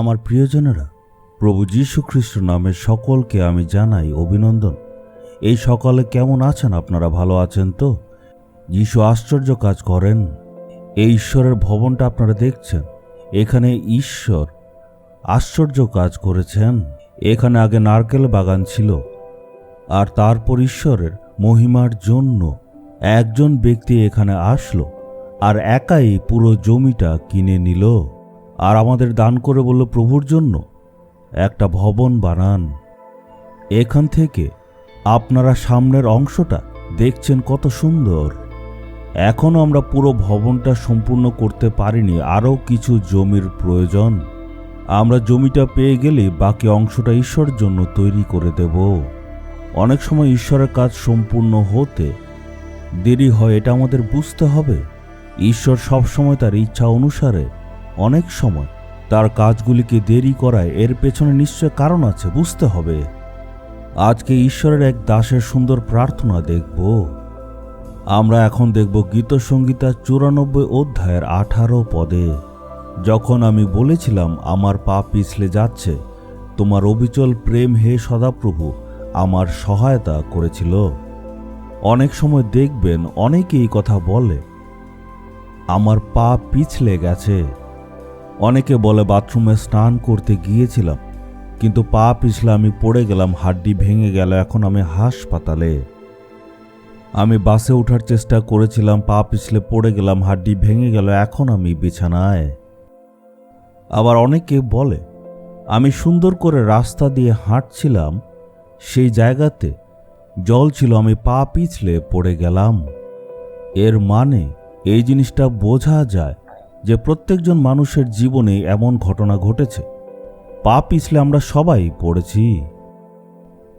আমার প্রিয়জনেরা, প্রভু যীশু খ্রিস্ট নামে সকলকে আমি জানাই অভিনন্দন। এই সকালে কেমন আছেন আপনারা, ভালো আছেন তো? যীশু আশ্চর্য কাজ করেন। এই ঈশ্বরের ভবনটা আপনারা দেখছেন। এখানে ঈশ্বর আশ্চর্য কাজ করেছেন। এখানে আগে নারকেল বাগান ছিল, আর তারপর ঈশ্বরের মহিমার জন্য একজন ব্যক্তি এখানে আসলো, আর একাই পুরো জমিটা কিনে নিল। আর আমাদের দান করে বলল, প্রভুর জন্য একটা ভবন বানান। এখান থেকে আপনারা সামনের অংশটা দেখছেন কত সুন্দর। এখনও আমরা পুরো ভবনটা সম্পূর্ণ করতে পারিনি, আরও কিছু জমির প্রয়োজন। আমরা জমিটা পেয়ে গেলে বাকি অংশটা ঈশ্বরের জন্য তৈরি করে দেব। অনেক সময় ঈশ্বরের কাজ সম্পূর্ণ হতে দেরি হয়, এটা আমাদের বুঝতে হবে। ঈশ্বর সবসময় তার ইচ্ছা অনুসারে অনেক সময় তার কাজগুলিকে দেরি করায় এর পেছনে নিশ্চয় কারণ আছে, বুঝতে হবে। আজকে ঈশ্বরের এক দাসের সুন্দর প্রার্থনা দেখব। আমরা এখন দেখব গীত সঙ্গীতা চুরানব্বই অধ্যায়ের আঠারো পদে, যখন আমি বলেছিলাম, আমার পা পিছলে যাচ্ছে, তোমার অবিচল প্রেম হে সদাপ্রভু, আমার সহায়তা করেছিল। অনেক সময় দেখবেন অনেকেই কথা বলে, আমার পা পিছলে গেছে। অনেকে বলে বাথরুমে স্নান করতে গিয়েছিলাম, কিন্তু পা পিছলে আমি পড়ে গেলাম, হাড্ডি ভেঙে গেল, এখন আমি হাসপাতালে। আমি বাসে ওঠার চেষ্টা করেছিলাম পা পিছলে পড়ে গেলাম, হাড্ডি ভেঙে গেল, এখন আমি বিছানায়। আবার অনেকে বলে, আমি সুন্দর করে রাস্তা দিয়ে হাঁটছিলাম, সেই জায়গাতে জল ছিল, আমি পা পিছলে পড়ে গেলাম। এর মানে এই জিনিসটা বোঝা যায় যে প্রত্যেকজন মানুষের জীবনে এমন ঘটনা ঘটেছে। পা পিছলে আমরা সবাই পড়েছি।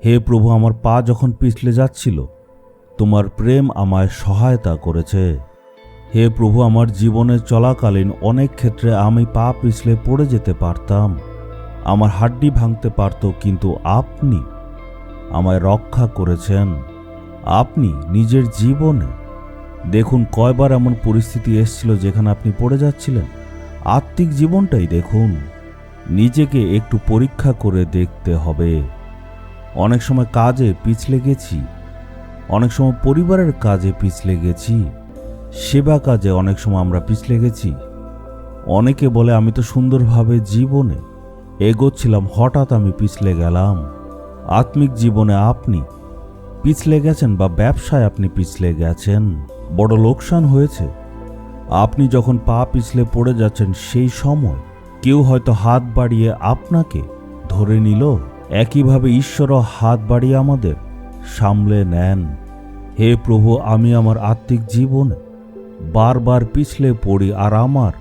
হে প্রভু, আমার পা যখন পিছলে যাচ্ছিল, তোমার প্রেম আমায় সহায়তা করেছে। হে প্রভু, আমার জীবনে চলাকালীন অনেক ক্ষেত্রে আমি পা পিছলে পড়ে যেতে পারতাম। আমার হাড্ডি ভাঙতে পারত, কিন্তু আপনি আমায় রক্ষা করেছেন। আপনি নিজের জীবনে দেখুন কয়বার এমন পরিস্থিতি এসছিল যেখানে আপনি পড়ে যাচ্ছিলেন। আত্মিক জীবনটাই দেখুন। নিজেকে একটু পরীক্ষা করে দেখতে হবে। অনেক সময় কাজে পিছলে গেছি। অনেক সময় পরিবারের কাজে পিছলে গেছি। সেবা কাজে অনেক সময় আমরা পিছলে গেছি। অনেকে বলে, আমি তো সুন্দরভাবে জীবনে এগোচ্ছিলাম, হঠাৎ আমি পিছলে গেলাম। আত্মিক জীবনে আপনি পিছলে গেছেন বা ব্যবসায় আপনি পিছলে গেছেন। বড় লোকসান হয়েছে। আপনি যখন পা পিছলে পড়ে যাচ্ছেন সেই সময় কেউ হয়তো হাত বাড়িয়ে আপনাকে ধরে নিল। একইভাবে ঈশ্বরও হাত বাড়িয়ে আমাদের সামলে নেন। হে প্রভু, আমি আমার আত্মিক জীবনে বারবার পিছলে পড়ি আর আমার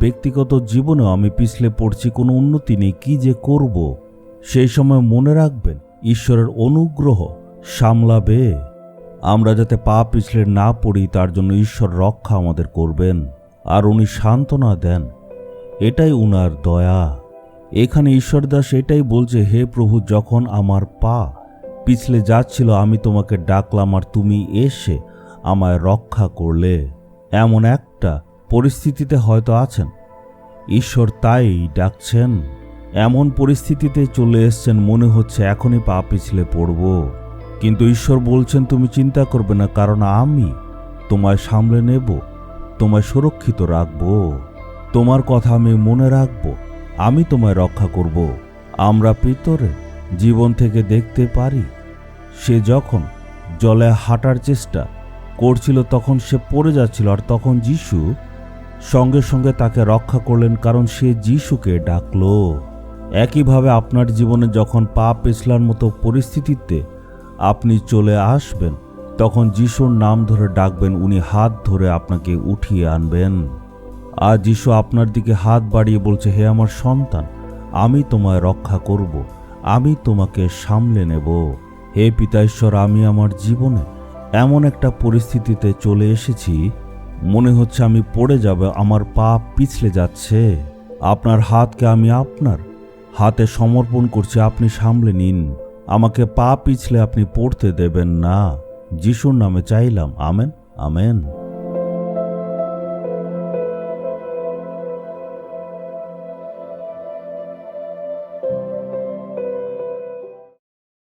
ব্যক্তিগত জীবনেও আমি পিছলে পড়ছি। কোনো উন্নতি নেই, কি যে করব? সেই সময় মনে রাখবেন, ঈশ্বরের অনুগ্রহ সামলাবে। আমরা যাতে পা পিছলে না পড়ি, তার জন্য ঈশ্বর রক্ষা আমাদের করবেন, আর উনি সান্ত্বনা দেন। এটাই উনার দয়া। এখানে ঈশ্বরদাস এটাই বলছে, হে প্রভু, যখন আমার পা পিছলে যাচ্ছিল, আমি তোমাকে ডাকলাম, আর তুমি এসে আমায় রক্ষা করলে। এমন একটা পরিস্থিতিতে হয়তো আছেন। ঈশ্বর তাই ডাকছেন। এমন পরিস্থিতিতে চলে এসছেন, মনে হচ্ছে এখনই পা পিছলে পড়ব। কিন্তু ঈশ্বর বলছেন, তুমি চিন্তা করবে না, কারণ আমি তোমায় সামলে নেব, তোমায় সুরক্ষিত রাখব। তোমার কথা আমি মনে রাখব, আমি তোমায় রক্ষা করব। আমরা পিতরে জীবন থেকে দেখতে পারি, সে যখন জলে হাঁটার চেষ্টা করছিল, তখন সে পড়ে যাচ্ছিল আর তখন যিশু সঙ্গে সঙ্গে তাকে রক্ষা করলেন, কারণ সে যিশুকে ডাকলো। একইভাবে আপনার জীবনে যখন পা পেছলার মতো পরিস্থিতিতে আপনি চলে আসবেন। তখন যিশুর নাম ধরে ডাকবেন, উনি হাত ধরে আপনাকে উঠিয়ে আনবেন। আর যিশু আপনার দিকে হাত বাড়িয়ে বলছে, হে আমার সন্তান, আমি তোমায় রক্ষা করব, আমি তোমাকে সামলে নেব। হে পিতাঈশ্বর আমি আমার জীবনে এমন একটা পরিস্থিতিতে চলে এসেছি, মনে হচ্ছে আমি পড়ে যাব, আমার পা পিছলে যাচ্ছে। আপনার হাতকে আমি আপনার হাতে সমর্পণ করছি, আপনি সামলে নিন। আমাকে পা পিছলে আপনি পড়তে দেবেন না। যিশুর নামে চাইলাম আমেন আমেন।